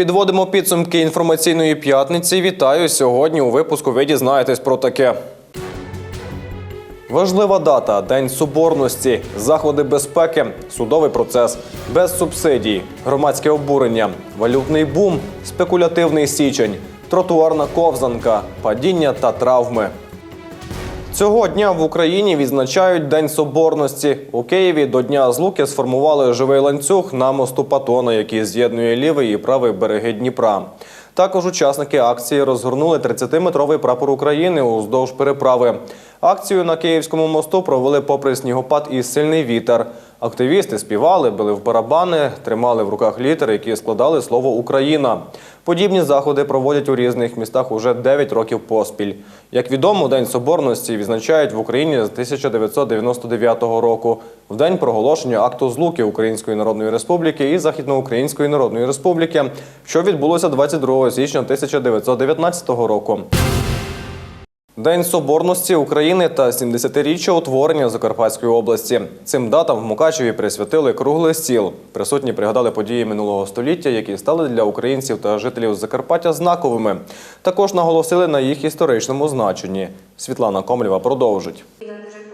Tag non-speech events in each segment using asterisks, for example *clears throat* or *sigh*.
Підводимо підсумки інформаційної п'ятниці. Вітаю сьогодні. У випуску ви дізнаєтесь про таке. Важлива дата День Соборності, заходи безпеки, судовий процес, без субсидій, громадське обурення, валютний бум, спекулятивний січень, тротуарна ковзанка, падіння та травми. Цього дня в Україні відзначають День Соборності. У Києві до Дня Злуки сформували живий ланцюг на мосту Патона, який з'єднує лівий і правий береги Дніпра. Також учасники акції розгорнули 30-метровий прапор України уздовж переправи. Акцію на Київському мосту провели попри снігопад і сильний вітер. Активісти співали, били в барабани, тримали в руках літери, які складали слово Україна. Подібні заходи проводять у різних містах уже 9 років поспіль. Як відомо, День Соборності відзначають в Україні з 1999 року, в день проголошення акту злуки Української Народної Республіки і Західноукраїнської Народної Республіки, що відбулося 22 січня 1919 року. День Соборності України та 70-річчя утворення Закарпатської області. Цим датам в Мукачеві присвятили круглий стіл. Присутні пригадали події минулого століття, які стали для українців та жителів Закарпаття знаковими. Також наголосили на їх історичному значенні. Світлана Комлєва продовжить.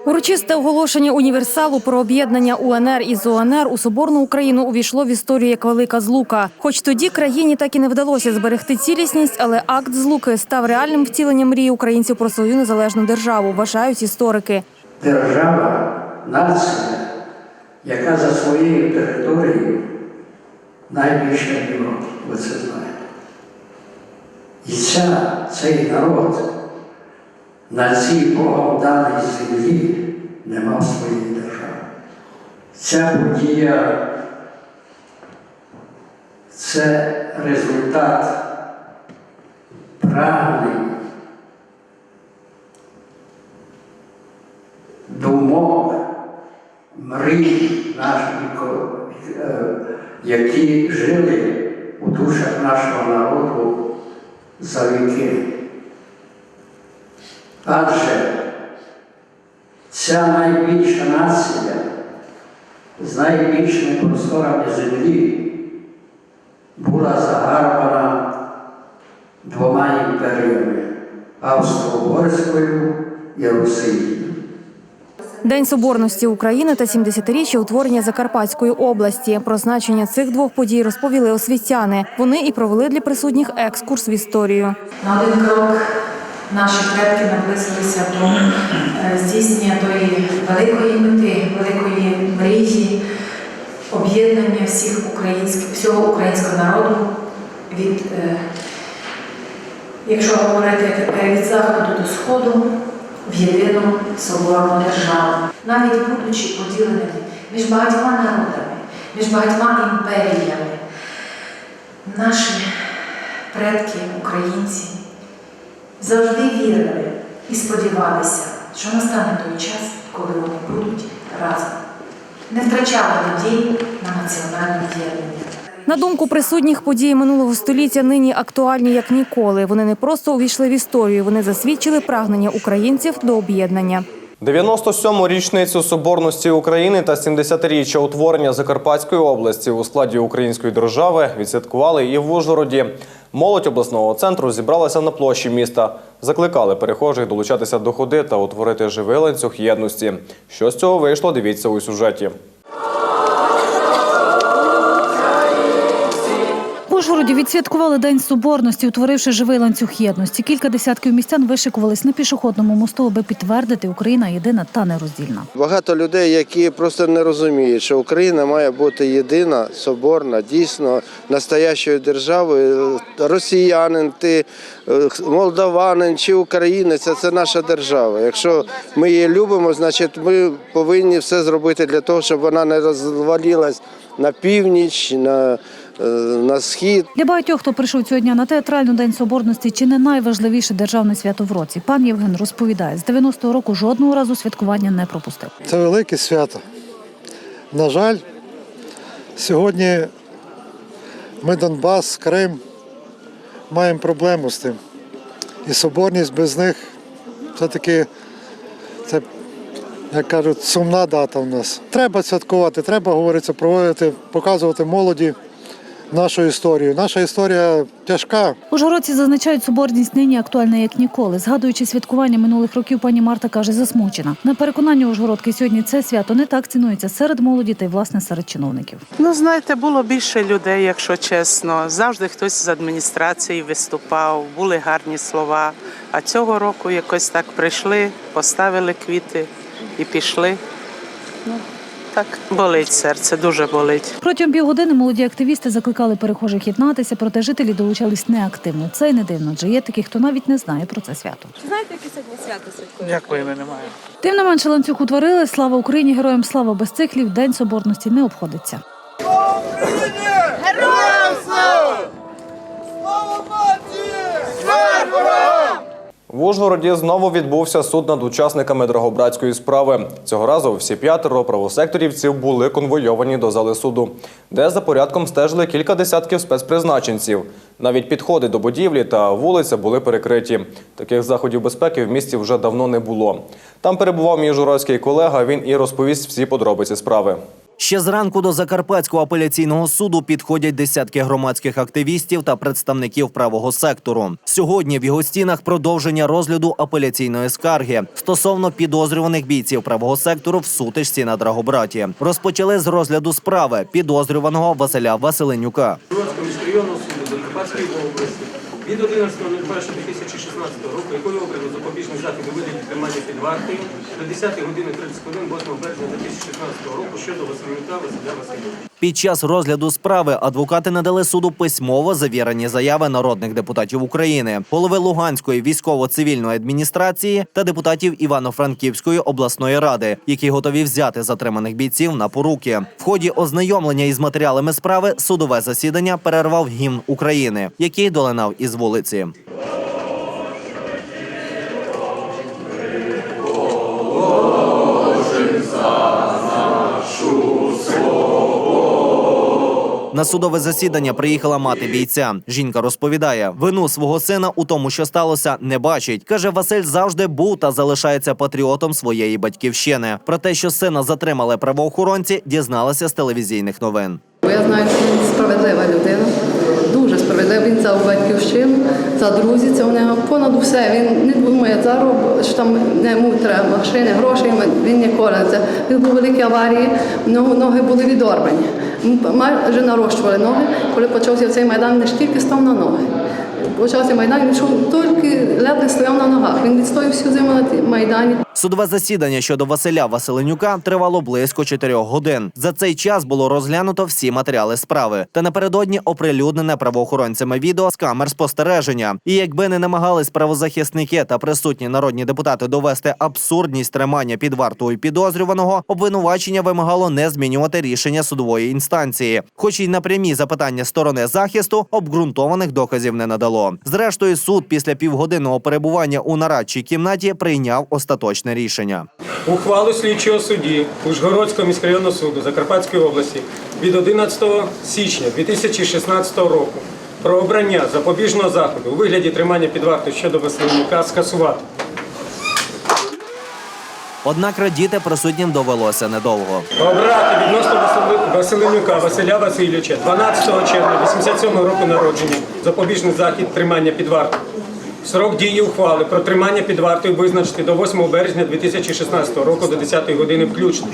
Урочисте оголошення універсалу про об'єднання УНР із УНР у Соборну Україну увійшло в історію як велика злука. Хоч тоді країні так і не вдалося зберегти цілісність, але акт злуки став реальним втіленням мрії українців про свою незалежну державу, вважають історики. Держава, нація, яка за своєю територією найбільша в Європі, ви це знаєте. І ця, цей народ на цій Богом даній землі не мав своєї держави. Ця подія це результат прагнень думок, мрій наших, е, які жили у душах нашого народу за віки. Адже ця найбільша нація з найбільшими просторами землі була загарбана двома імперіями Австро-Угорською і Росією. День соборності України та 70-річчя утворення Закарпатської області. Про значення цих двох подій розповіли освітяни. Вони і провели для присутніх екскурс в історію. На один крок наші предки наблизилися до е, здійснення тої великої мети, великої мрії, об'єднання всіх українських, всього українського народу від, е, якщо говорити від заходу до сходу, в єдину соборну державу, навіть будучи поділеними між багатьма народами, між багатьма імперіями, наші предки, українці, завжди вірили і сподівалися, що настане той час, коли вони будуть разом. Не втрачали надії на національне діяння. На думку присутніх, події минулого століття нині актуальні як ніколи. Вони не просто увійшли в історію, вони засвідчили прагнення українців до об'єднання. 97-му річницю Соборності України та 70-річчя утворення Закарпатської області у складі Української держави відсвяткували і в Ужгороді. Молодь обласного центру зібралася на площі міста. Закликали перехожих долучатися до ходи та утворити живий ланцюг єдності. Що з цього вийшло, дивіться у сюжеті. Ужгороді відсвяткували День Соборності, утворивши живий ланцюг єдності. Кілька десятків містян вишикувались на пішохідному мосту, аби підтвердити Україна єдина та нероздільна. Багато людей, які просто не розуміють, що Україна має бути єдина, соборна, дійсно настоящою державою. Росіянин, ти е, молдаванин чи українець це, наша держава. Якщо ми її любимо, значить ми повинні все зробити для того, щоб вона не розвалилась на північ, на, на схід. Для багатьох, хто прийшов цього дня на театральну День Соборності, чи не найважливіше державне свято в році. Пан Євген розповідає, з 90-го року жодного разу святкування не пропустив. Це велике свято. На жаль, сьогодні ми Донбас, Крим маємо проблему з тим. І соборність без них все-таки це, як кажуть, сумна дата в нас. Треба святкувати, треба говориться, проводити, показувати молоді нашу історію. Наша історія тяжка. Ужгородці зазначають, соборність нині актуальна як ніколи. Згадуючи святкування минулих років, пані Марта каже, засмучена. На переконання Ужгородки сьогодні це свято не так цінується серед молоді та й власне серед чиновників. Ну, знаєте, було більше людей, якщо чесно. Завжди хтось з адміністрації виступав, були гарні слова. А цього року якось так прийшли, поставили квіти і пішли. Ну, так болить серце, дуже болить. Протягом півгодини молоді активісти закликали перехожих єднатися, проте жителі долучались неактивно. Це й не дивно, адже є такі, хто навіть не знає про це свято. Дякую, ми немає. Тим не менше ланцюг утворили. Слава Україні! Героям слава без циклів! День соборності не обходиться. В Ужгороді знову відбувся суд над учасниками Драгобратської справи. Цього разу всі п'ятеро правосекторівців були конвойовані до зали суду, де за порядком стежили кілька десятків спецпризначенців. Навіть підходи до будівлі та вулиця були перекриті. Таких заходів безпеки в місті вже давно не було. Там перебував мій журорський колега. Він і розповість всі подробиці справи. Ще зранку до Закарпатського апеляційного суду підходять десятки громадських активістів та представників правого сектору. Сьогодні в його стінах продовження розгляду апеляційної скарги стосовно підозрюваних бійців правого сектору в сутичці на Драгобраті. Розпочали з розгляду справи підозрюваного Василя Василенюка. Закарпатської області від 11.01.2016 року, якою обрано запобіжний захід у вигляді тримання під вартою до 10 години 30 хвилин 8 березня 2016 року щодо Васильника Василя Васильовича. Під час розгляду справи адвокати надали суду письмово завірені заяви народних депутатів України, голови Луганської військово-цивільної адміністрації та депутатів Івано-Франківської обласної ради, які готові взяти затриманих бійців на поруки. В ході ознайомлення із матеріалами справи судове засідання перервав гімн України, який долинав із вулиці. На судове засідання приїхала мати бійця. Жінка розповідає, вину свого сина у тому, що сталося, не бачить. каже, Василь завжди був та залишається патріотом своєї батьківщини. Про те, що сина затримали правоохоронці, дізналася з телевізійних новин. Я знаю, що він справедлива людина, дуже. Він за батьківщину, за друзі, це у нього понад усе. Він не думає за що там не йому треба машини, грошей. Він не це. Він був великі аварії, ноги, були відорвані. Майже нарощували ноги. Коли почався цей майдан, не ж тільки став на ноги. Почався майдан, він тільки ледве стояв на ногах. Він відстояв всю зиму на майдані. Судове засідання щодо Василя Василенюка тривало близько чотирьох годин. За цей час було розглянуто всі матеріали справи. Та напередодні оприлюднене правоохоронцями відео з камер спостереження. І якби не намагались правозахисники та присутні народні депутати довести абсурдність тримання під вартою підозрюваного, обвинувачення вимагало не змінювати рішення судової інстанції. Хоч і на прямі запитання сторони захисту обґрунтованих доказів не надало. Зрештою, суд після півгодинного перебування у нарадчій кімнаті прийняв остаточне рішення. Ухвалу слідчого судді Ужгородського міськрайонного суду Закарпатської області від 11 січня 2016 року про обрання запобіжного заходу у вигляді тримання під вартою щодо Васильника скасувати. Однак радіти присутнім довелося недовго. Обрати відносно Васили- Василенюка Василя Васильовича 12 червня 87 року народження запобіжний захід тримання під вартою. Срок дії ухвали про тримання під вартою визначити до 8 березня 2016 року до 10 години включно.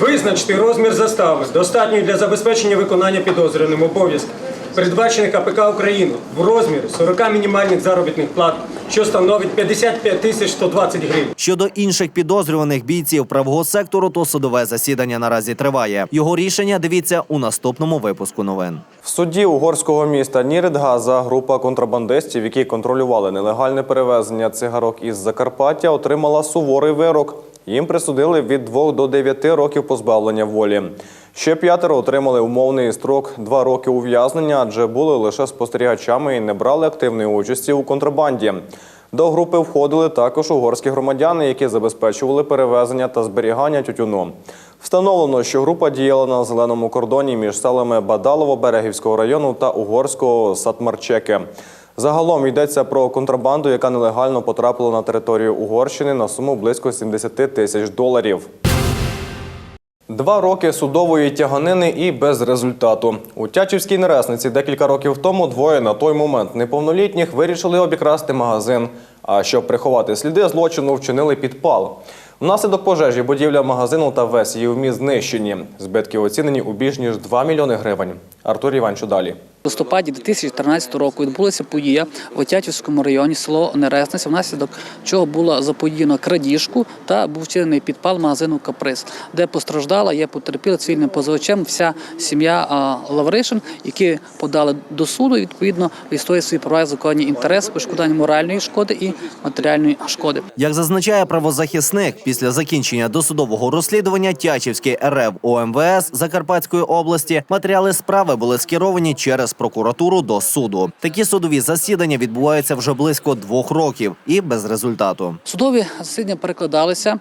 Визначити розмір застави достатньою для забезпечення виконання підозрюваним обов'язків, передбачених КПК України в розмірі 40 мінімальних заробітних плат, що становить 55 тисяч 120 гривень. Щодо інших підозрюваних бійців правого сектору, то судове засідання наразі триває. Його рішення дивіться у наступному випуску новин. В суді угорського міста Ніридгаза група контрабандистів, які контролювали нелегальне перевезення цигарок із Закарпаття, отримала суворий вирок. Їм присудили від 2 до 9 років позбавлення волі. Ще п'ятеро отримали умовний строк 2 роки ув'язнення, адже були лише спостерігачами і не брали активної участі у контрабанді. До групи входили також угорські громадяни, які забезпечували перевезення та зберігання тютюну. Встановлено, що група діяла на зеленому кордоні між селами Бадалово Берегівського району та угорського Сатмарчеки. Загалом йдеться про контрабанду, яка нелегально потрапила на територію Угорщини на суму близько 70 тисяч доларів. Два роки судової тяганини і без результату. У Тячівській Нересниці декілька років тому двоє на той момент неповнолітніх вирішили обікрасти магазин. А щоб приховати сліди злочину, вчинили підпал. Внаслідок пожежі будівля магазину та весь її вміст знищені. Збитки оцінені у більш ніж 2 мільйони гривень. Артур Іванчу далі. Листопаді 2013 року відбулася подія в Отячівському районі село Нересниця, внаслідок чого було заподіяно крадіжку та був вчинений підпал магазину Каприз, де постраждала, є потерпіла цивільним позивачем вся сім'я Лавришин, які подали до суду відповідно відстоює свої права і законні інтереси пошкодування моральної шкоди і матеріальної шкоди. Як зазначає правозахисник, після закінчення досудового розслідування Тячівський РФ ОМВС Закарпатської області матеріали справи були скеровані через прокуратуру до суду. Такі судові засідання відбуваються вже близько двох років і без результату. Судові засідання перекладалися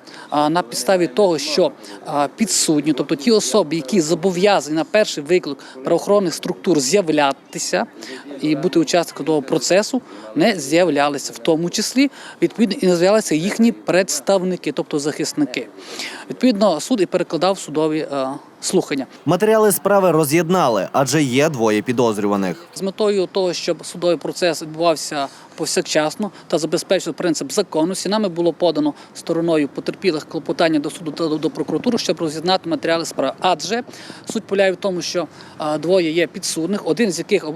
на підставі того, що підсудні, тобто ті особи, які зобов'язані на перший виклик правоохоронних структур з'являтися і бути учасником того процесу, не з'являлися, в тому числі відповідно і не з'являлися їхні представники, тобто захисники. Відповідно, суд і перекладав судові слухання. Матеріали справи роз'єднали, адже є двоє підозрюваних. З метою того, щоб судовий процес відбувався повсякчасно та забезпечив принцип законності, нами було подано стороною потерпілих клопотання до суду та до прокуратури, щоб роз'єднати матеріали справи. Адже суть полягає в тому, що двоє є підсудних, один з яких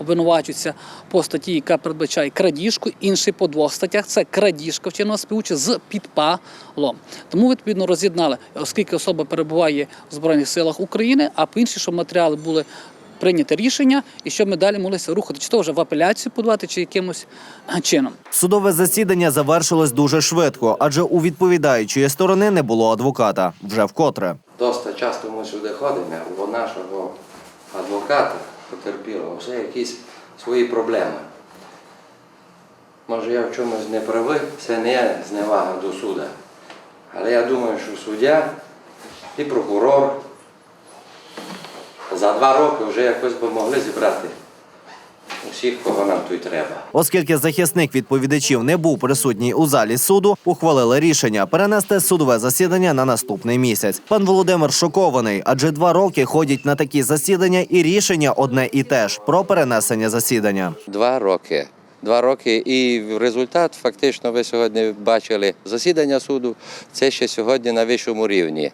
обвинувачується по статті, яка передбачає крадіжку, інший по двох статтях це крадіжка вчинена співуча з підпалом. Тому відповідно роз'єднали, оскільки особа перебуває в збройних силах України, а по інші, щоб матеріали були прийняти рішення, і щоб ми далі могли рухати, чи то вже в апеляцію подавати, чи якимось чином. Судове засідання завершилось дуже швидко, адже у відповідаючої сторони не було адвоката вже вкотре. Доста часто ми сюди ходимо, у нашого адвоката потерпілого все якісь свої проблеми. Може я в чомусь не правий, це не є зневага до суду. Але я думаю, що суддя і прокурор за два роки вже якось би могли зібрати усіх, кого нам тут треба. Оскільки захисник відповідачів не був присутній у залі суду, ухвалили рішення перенести судове засідання на наступний місяць. Пан Володимир шокований, адже два роки ходять на такі засідання, і рішення одне і те ж про перенесення засідання. Два роки. Два роки, і результат фактично ви сьогодні бачили. Засідання суду це ще сьогодні на вищому рівні.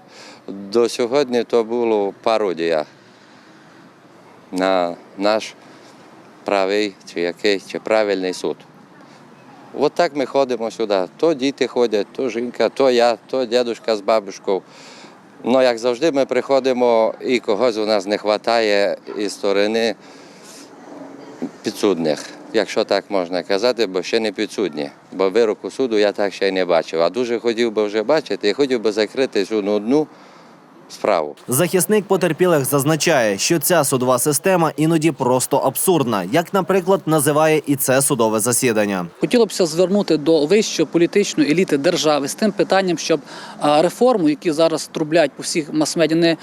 До сьогодні то було пародія на наш правий чи який, чи правильний суд. От так ми ходимо сюди. То діти ходять, то жінка, то я, то дядушка з бабушкою. Ну, як завжди, ми приходимо і когось у нас не вистачає із сторони підсудних, якщо так можна казати, бо ще не підсудні. Бо вироку суду я так ще й не бачив. А дуже хотів би вже бачити і хотів би закрити цю нудну справу. Захисник потерпілих зазначає, що ця судова система іноді просто абсурдна, як, наприклад, називає і це судове засідання. Хотілося б звернути до вищої політичної еліти держави з тим питанням, щоб реформу, які зараз трублять по всіх мас-медіа, не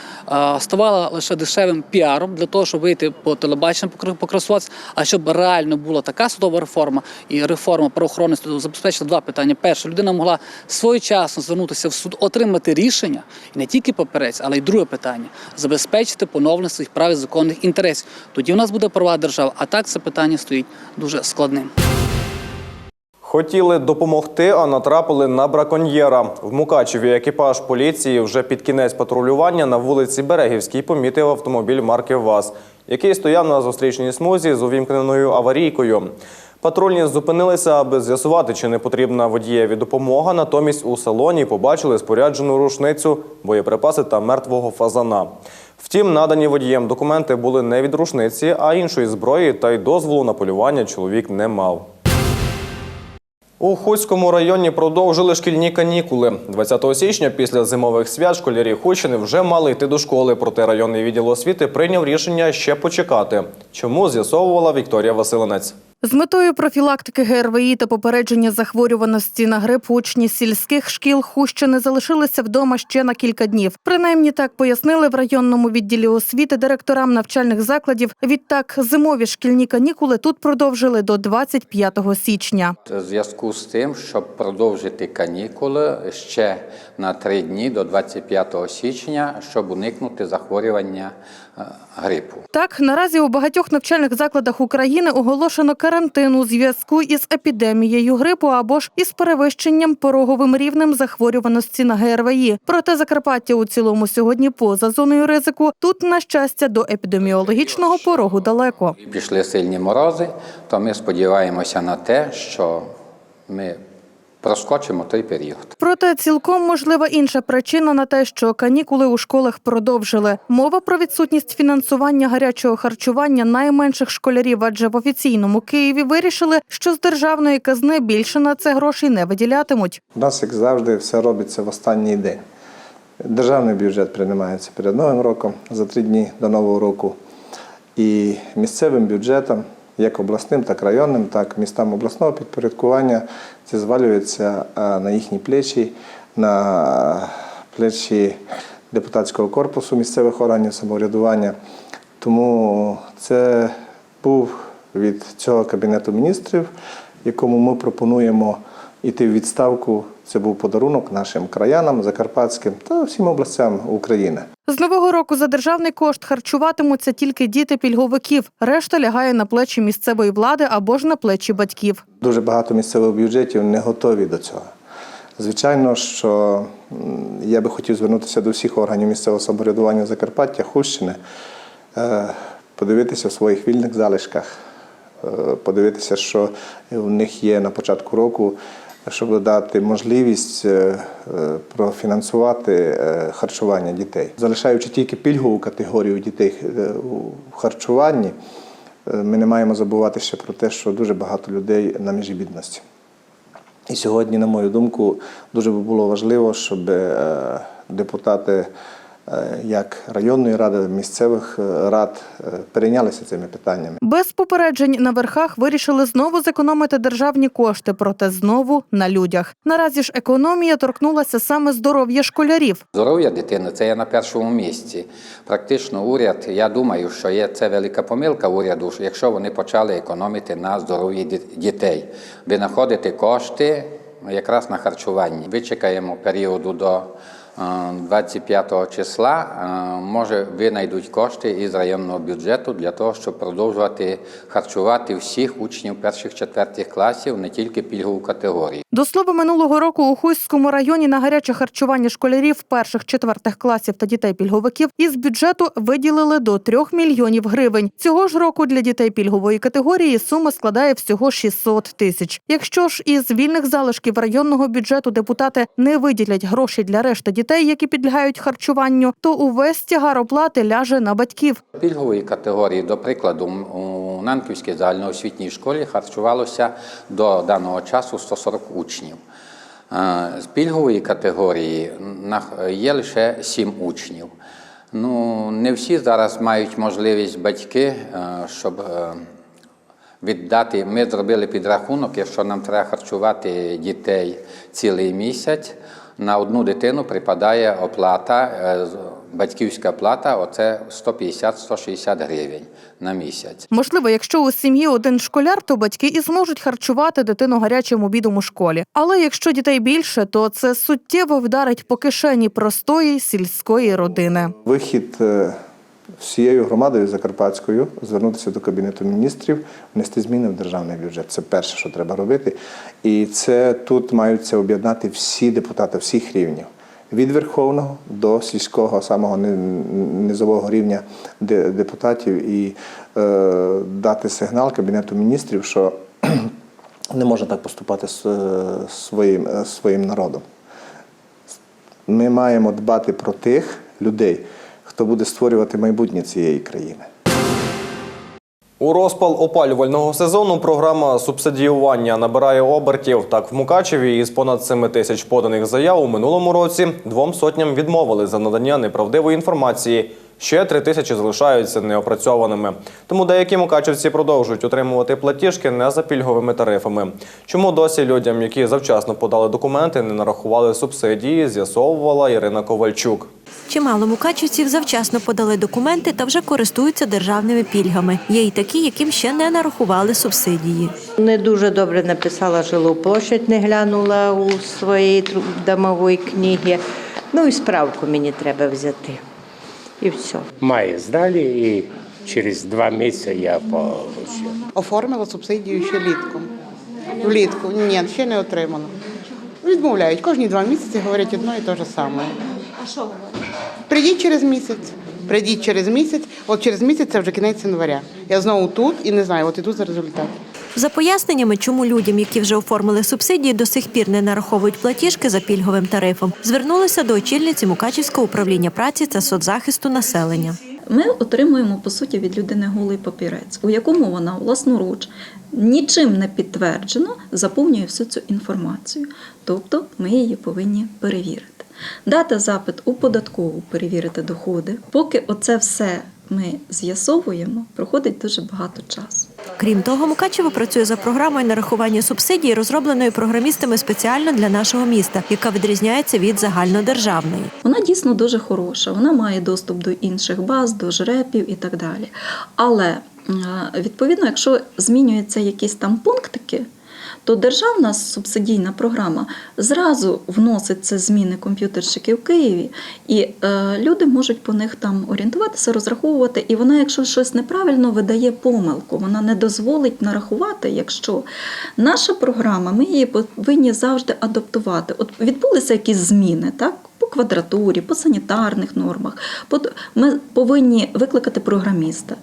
ставала лише дешевим піаром для того, щоб вийти по телебаченню покра- покрасуватися, а щоб реально була така судова реформа і реформа правоохоронності забезпечила два питання. Перше, людина могла своєчасно звернутися в суд, отримати рішення і не тільки паперець, але й друге питання забезпечити поновлення своїх прав і законних інтересів. Тоді у нас буде права держава. А так це питання стоїть дуже складним. Хотіли допомогти, а натрапили на браконьєра. В Мукачеві екіпаж поліції вже під кінець патрулювання на вулиці Берегівській помітив автомобіль марки ВАЗ, який стояв на зустрічній смузі з увімкненою аварійкою. Патрульні зупинилися, аби з'ясувати, чи не потрібна водієві допомога. Натомість у салоні побачили споряджену рушницю, боєприпаси та мертвого фазана. Втім, надані водієм документи були не від рушниці, а іншої зброї, та й дозволу на полювання чоловік не мав. У Хуцькому районі продовжили шкільні канікули. 20 січня після зимових свят школярі Хущини вже мали йти до школи, проте районний відділ освіти прийняв рішення ще почекати. Чому з'ясовувала Вікторія Василенець. З метою профілактики ГРВІ та попередження захворюваності на грип учні сільських шкіл Хущини залишилися вдома ще на кілька днів. Принаймні так пояснили в районному відділі освіти директорам навчальних закладів. Відтак зимові шкільні канікули тут продовжили до 25 січня. У зв'язку з тим, щоб продовжити канікули ще на три дні до 25 січня, щоб уникнути захворювання грипу. Так, наразі у багатьох навчальних закладах України оголошено карантин у зв'язку із епідемією грипу або ж із перевищенням пороговим рівнем захворюваності на ГРВІ. Проте Закарпаття у цілому сьогодні поза зоною ризику. Тут, на щастя, до епідеміологічного порогу далеко. Пішли сильні морози, то ми сподіваємося на те, що ми проскочимо той період. Проте цілком можлива інша причина на те, що канікули у школах продовжили. Мова про відсутність фінансування гарячого харчування найменших школярів, адже в офіційному Києві вирішили, що з державної казни більше на це грошей не виділятимуть. У нас, як завжди, все робиться в останній день. Державний бюджет приймається перед Новим роком за три дні до Нового року. І місцевим бюджетом, як обласним, так районним, так містам обласного підпорядкування, це звалюється на їхні плечі, на плечі депутатського корпусу місцевих органів самоврядування. Тому це був від цього Кабінету міністрів, якому ми пропонуємо йти в відставку. Це був подарунок нашим краянам, закарпатським та всім областям України. З нового року за державний кошт харчуватимуться тільки діти пільговиків. Решта лягає на плечі місцевої влади або ж на плечі батьків. Дуже багато місцевих бюджетів не готові до цього. Звичайно, що я би хотів звернутися до всіх органів місцевого самоврядування Закарпаття, Хущини, е, подивитися в своїх вільних залишках, е, подивитися, що в них є на початку року, щоб дати можливість е, е, профінансувати е, харчування дітей. Залишаючи тільки пільгову категорію дітей у харчуванні, ми не маємо забувати ще про те, що дуже багато людей на межі бідності. І сьогодні, на мою думку, дуже було важливо, щоб депутати як районної ради, місцевих е, рад е, перейнялися цими питаннями. Без попереджень на верхах вирішили знову зекономити державні кошти, проте знову на людях. Наразі ж економія торкнулася саме здоров'я школярів. Здоров'я дитини це є на першому місці. Практично уряд, я думаю, що є це велика помилка уряду, що якщо вони почали економити на здоров'ї діт- дітей, винаходити кошти якраз на харчуванні. Вичекаємо періоду до е, 25 числа. Е, Може, винайдуть кошти із районного бюджету для того, щоб продовжувати харчувати всіх учнів перших четвертих класів, не тільки пільгову категорію. До слова, минулого року у Хуському районі на гаряче харчування школярів перших четвертих класів та дітей пільговиків із бюджету виділили до 3 мільйонів гривень. Цього ж року для дітей пільгової категорії сума складає всього 600 тисяч. Якщо ж із вільних залишків районного бюджету депутати не виділять гроші для решти дітей, які підлягають харчуванню, то увесь тягар оплати ляже на батьків. Пільгової категорії, до прикладу, у Нанківській загальноосвітній школі харчувалося до даного часу 140 учнів. Е, З пільгової категорії є лише 7 учнів. Ну, не всі зараз мають можливість батьки, е, щоб е, віддати. Ми зробили підрахунок, якщо нам треба харчувати дітей цілий місяць, на одну дитину припадає оплата, е, батьківська плата, оце 150-160 гривень на місяць. Можливо, якщо у сім'ї один школяр, то батьки і зможуть харчувати дитину гарячим обідом у школі. Але якщо дітей більше, то це суттєво вдарить по кишені простої сільської родини. Вихід е, всією громадою закарпатською звернутися до Кабінету міністрів, внести зміни в державний бюджет. Це перше, що треба робити. І це тут маються об'єднати всі депутати всіх рівнів. Від верховного до сільського, самого низового рівня депутатів, і е, дати сигнал Кабінету міністрів, що *clears throat* не можна так поступати з е, своїм, е, своїм народом. Ми маємо дбати про тих людей, хто буде створювати майбутнє цієї країни. У розпал опалювального сезону програма субсидіювання набирає обертів. Так, в Мукачеві із понад 7 тисяч поданих заяв у минулому році двом сотням відмовили за надання неправдивої інформації Ще три тисячі залишаються неопрацьованими. Тому деякі мукачівці продовжують отримувати платіжки не за пільговими тарифами. Чому досі людям, які завчасно подали документи, не нарахували субсидії, з'ясовувала Ірина Ковальчук. Чимало мукачівців завчасно подали документи та вже користуються державними пільгами. Є й такі, яким ще не нарахували субсидії. Не дуже добре написала жилу площадь, не глянула у своїй домової книги. Ну і справку мені треба взяти. І все. Має здалі і через два місяці я получив. Оформила субсидію ще літком. Влітку. Ні, ще не отримала. Відмовляють. Кожні два місяці говорять одно і те ж саме. А що говорить? Прийдіть через місяць. Прийдіть через місяць. От через місяць це вже кінець января. Я знову тут і не знаю, от іду за результат. За поясненнями, чому людям, які вже оформили субсидії, до сих пір не нараховують платіжки за пільговим тарифом, звернулися до очільниці Мукачівського управління праці та соцзахисту населення. Ми отримуємо по суті від людини голий папірець, у якому вона власноруч нічим не підтверджено заповнює всю цю інформацію. Тобто ми її повинні перевірити. Дати запит у податкову перевірити доходи. Поки оце все ми з'ясовуємо, проходить дуже багато часу. Крім того, Мукачево працює за програмою нарахування субсидій, розробленою програмістами спеціально для нашого міста, яка відрізняється від загальнодержавної. Вона дійсно дуже хороша. Вона має доступ до інших баз, до жрепів і так далі. Але е, відповідно, якщо змінюються якісь там пунктики, то державна субсидійна програма зразу вносить це зміни комп'ютерщики в Києві, і е, люди можуть по них там орієнтуватися, розраховувати. І вона, якщо щось неправильно, видає помилку. Вона не дозволить нарахувати, якщо наша програма, ми її повинні завжди адаптувати. От відбулися якісь зміни, так? По квадратурі, по санітарних нормах. По- Ми повинні викликати програміста.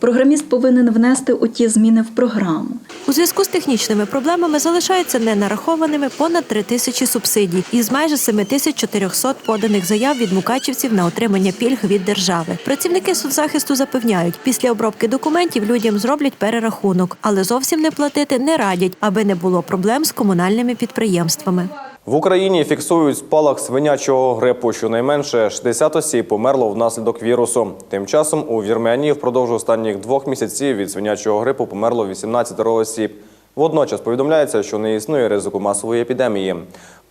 Програміст повинен внести оті зміни в програму. У зв'язку з технічними проблемами залишаються ненарахованими понад 3 тисячі субсидій із майже 7400 поданих заяв від мукачівців на отримання пільг від держави. Працівники соцзахисту запевняють, після обробки документів людям зроблять перерахунок, але зовсім не платити не радять, аби не було проблем з комунальними підприємствами. В Україні фіксують спалах свинячого грипу. Щонайменше 60 осіб померло внаслідок вірусу. Тим часом у Вірменії впродовж останніх двох місяців від свинячого грипу померло 18 осіб. Водночас повідомляється, що не існує ризику масової епідемії.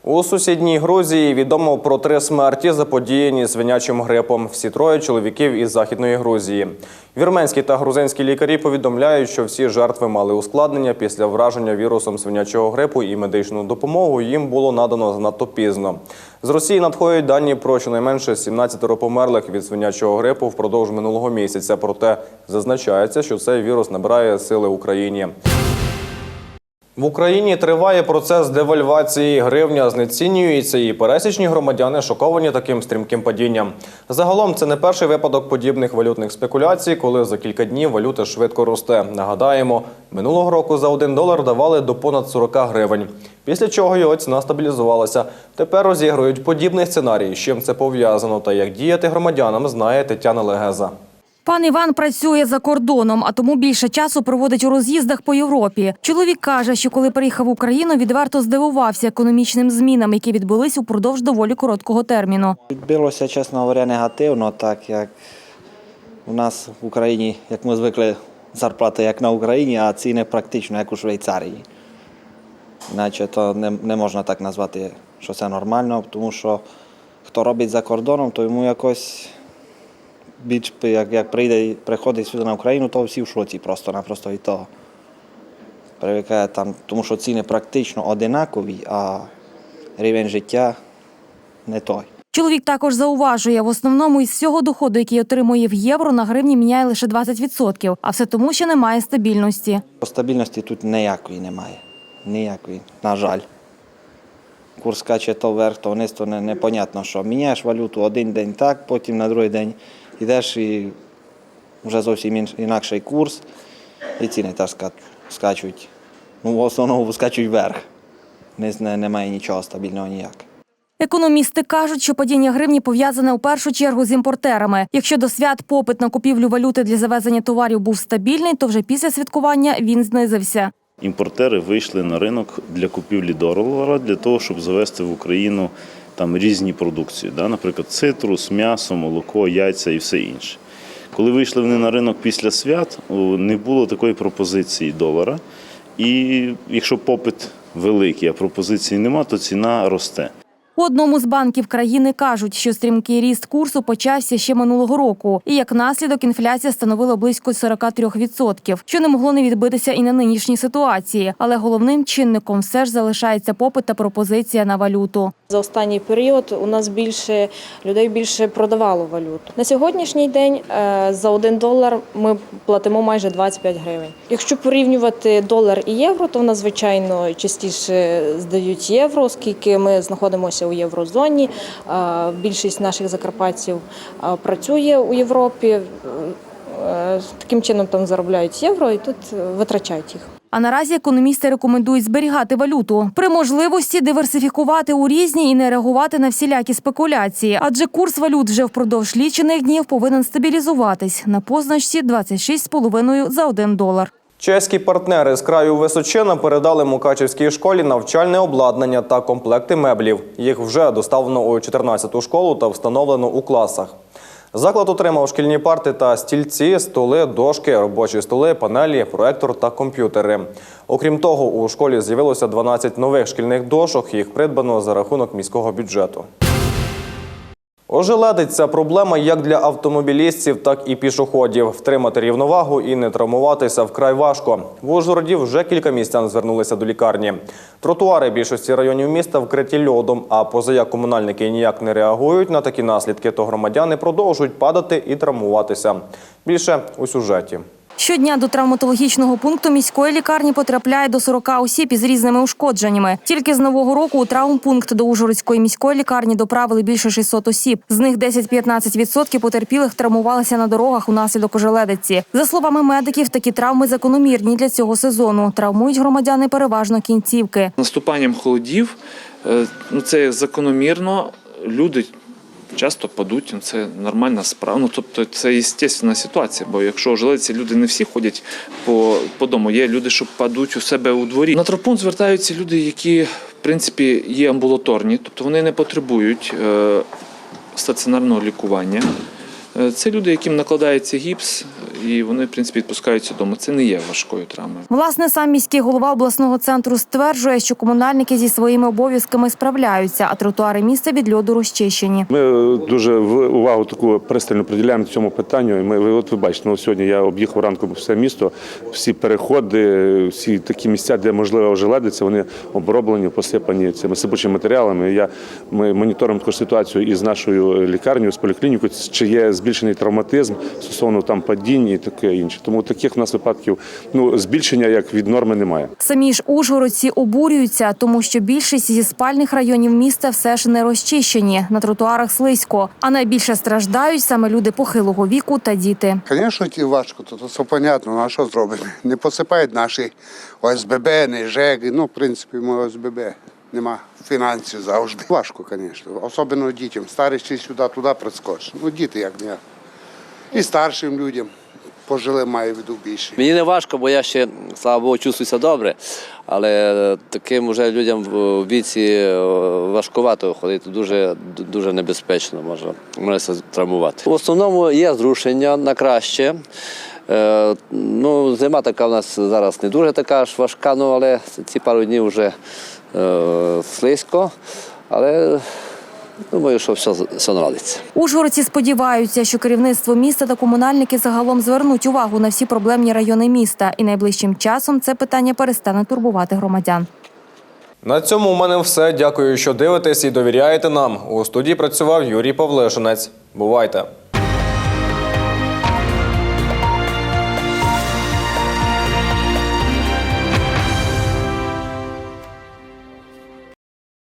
У сусідній Грузії відомо про три смерті, заподіяні свинячим грипом. Всі троє чоловіків із західної Грузії. Вірменські та грузинські лікарі повідомляють, що всі жертви мали ускладнення після враження вірусом свинячого грипу і медичну допомогу їм було надано занадто пізно. З Росії надходять дані про щонайменше 17 померлих від свинячого грипу впродовж минулого місяця. Проте зазначається, що цей вірус набирає сили Україні. В Україні триває процес девальвації. Гривня знецінюється і пересічні громадяни шоковані таким стрімким падінням. Загалом це не перший випадок подібних валютних спекуляцій, коли за кілька днів валюта швидко росте. Нагадаємо, минулого року за один долар давали до понад 40 гривень. Після чого його ціна стабілізувалася. Тепер розігрують подібний сценарій. З чим це пов'язано та як діяти громадянам, знає Тетяна Легеза. Пан Іван працює за кордоном, а тому більше часу проводить у роз'їздах по Європі. Чоловік каже, що коли приїхав в Україну, відверто здивувався економічним змінам, які відбулись упродовж доволі короткого терміну. Відбилося, чесно говоря, негативно, так як у нас в Україні, як ми звикли, зарплати як на Україні, а ціни практично як у Швейцарії. Іначе то не, не можна так назвати, що це нормально, тому що хто робить за кордоном, то йому якось більш як, як прийде, приходить сюди на Україну, то всі в шоці просто-напросто від того. Привикає там, тому що ціни практично одинакові, а рівень життя не той. Чоловік також зауважує, в основному із всього доходу, який отримує в євро, на гривні міняє лише 20%, а все тому, що немає стабільності. Стабільності тут ніякої немає. Ніякої, на жаль. Курс скаче то вверх, то вниз, то не, непонятно що. Міняєш валюту один день так, потім на другий день йдеш і вже зовсім інш- інакший курс, і ціни теж скачуть. Ну, в основному скачуть вверх. Низ не, немає нічого стабільного ніяк. Економісти кажуть, що падіння гривні пов'язане у першу чергу з імпортерами. Якщо до свят попит на купівлю валюти для завезення товарів був стабільний, то вже після святкування він знизився. Імпортери вийшли на ринок для купівлі долара для того, щоб завести в Україну там різні продукції, да? наприклад, цитрус, м'ясо, молоко, яйця і все інше. Коли вийшли вони на ринок після свят, не було такої пропозиції долара. І якщо попит великий, а пропозиції нема, то ціна росте. У одному з банків країни кажуть, що стрімкий ріст курсу почався ще минулого року, і як наслідок інфляція становила близько 43%, що не могло не відбитися і на нинішній ситуації. Але головним чинником все ж залишається попит та пропозиція на валюту. За останній період у нас більше людей більше продавало валюту. На сьогоднішній день е, за один долар ми платимо майже 25 гривень. Якщо порівнювати долар і євро, то в нас звичайно частіше здають євро, оскільки ми знаходимося у єврозоні. Е, Більшість наших закарпатців е, працює у Європі. Е, Таким чином там заробляють євро і тут витрачають їх. А наразі економісти рекомендують зберігати валюту при можливості диверсифікувати у різні і не реагувати на всілякі спекуляції, адже курс валют вже впродовж лічених днів повинен стабілізуватись на позначці 26,5 за 1 долар. Чеські партнери з краю Височина передали Мукачівській школі навчальне обладнання та комплекти меблів. Їх вже доставлено у 14-ту школу та встановлено у класах. Заклад отримав шкільні парти та стільці, столи, дошки, робочі столи, панелі, проектор та комп'ютери. Окрім того, у школі з'явилося 12 нових шкільних дошок. Їх придбано за рахунок міського бюджету. Ожеледить – ця проблема як для автомобілістів, так і пішоходів. Втримати рівновагу і не травмуватися вкрай важко. В Ужгороді вже кілька містян звернулися до лікарні. Тротуари більшості районів міста вкриті льодом, а позаяк комунальники ніяк не реагують на такі наслідки, то громадяни продовжують падати і травмуватися. Більше у сюжеті. Щодня до травматологічного пункту міської лікарні потрапляє до 40 осіб із різними ушкодженнями. Тільки з нового року у травмпункт до Ужгородської міської лікарні доправили більше 600 осіб. З них 10-15% потерпілих травмувалися на дорогах унаслідок ожеледиці. За словами медиків, такі травми закономірні для цього сезону. Травмують громадяни переважно кінцівки. Наступанням холодів е, ну це закономірно. Люди часто падуть, ну, це нормальна справа. Ну тобто це істесна ситуація. Бо якщо ожеледиться, люди не всі ходять по, по дому. Є люди, що падуть у себе у дворі. На травпункт звертаються люди, які в принципі є амбулаторні, тобто вони не потребують е, стаціонарного лікування. Е, Це люди, яким накладається гіпс, і вони, в принципі, відпускаються вдома. Це не є важкою травмою. Власне, сам міський голова обласного центру стверджує, що комунальники зі своїми обов'язками справляються, а тротуари міста від льоду розчищені. Ми е, дуже в- увагу таку пристально приділяємо цьому питанню. І Ми ви- от ви бачите, ну сьогодні я об'їхав ранком все місто, всі переходи, всі такі місця, де можливо ожеледиться, вони оброблені, посипані цими сипучими матеріалами. Я ми моніторимо таку ситуацію із нашою лікарнею, з поліклінікою, чи є збільшений травматизм стосовно там падінь і таке інше. Тому таких в нас випадків ну збільшення як від норми немає. Самі ж ужгородці обурюються, тому що більшість зі спальних районів міста все ж не розчищені. На тротуарах слизько. А найбільше страждають саме люди похилого віку та діти. Звісно, ті важко, то, все понятно, ну а що зробимо? *laughs* Не посипають наші ОСББ, не ЖЕК, ну, в принципі, ми ОСББ. Нема фінансів завжди. Важко, звісно. Особливо дітям. Старіші сюди, туди прискочить. Ну, діти як не. І старшим людям. Пожилим маю в виду більше. Мені не важко, бо я ще, слава Богу, чувствуюся добре. Але таким уже людям в віці е, важкувато ходити, дуже, дуже небезпечно може, може травмувати. В основному є зрушення на краще. Е, Ну, зима така у нас зараз не дуже така ж важка, ну, але ці пару днів вже е, слизько. Але думаю, що все, все наладиться. Ужгородці сподіваються, що керівництво міста та комунальники загалом звернуть увагу на всі проблемні райони міста, і найближчим часом це питання перестане турбувати громадян. На цьому у мене все. Дякую, що дивитесь і довіряєте нам. У студії працював Юрій Павлишинець. Бувайте!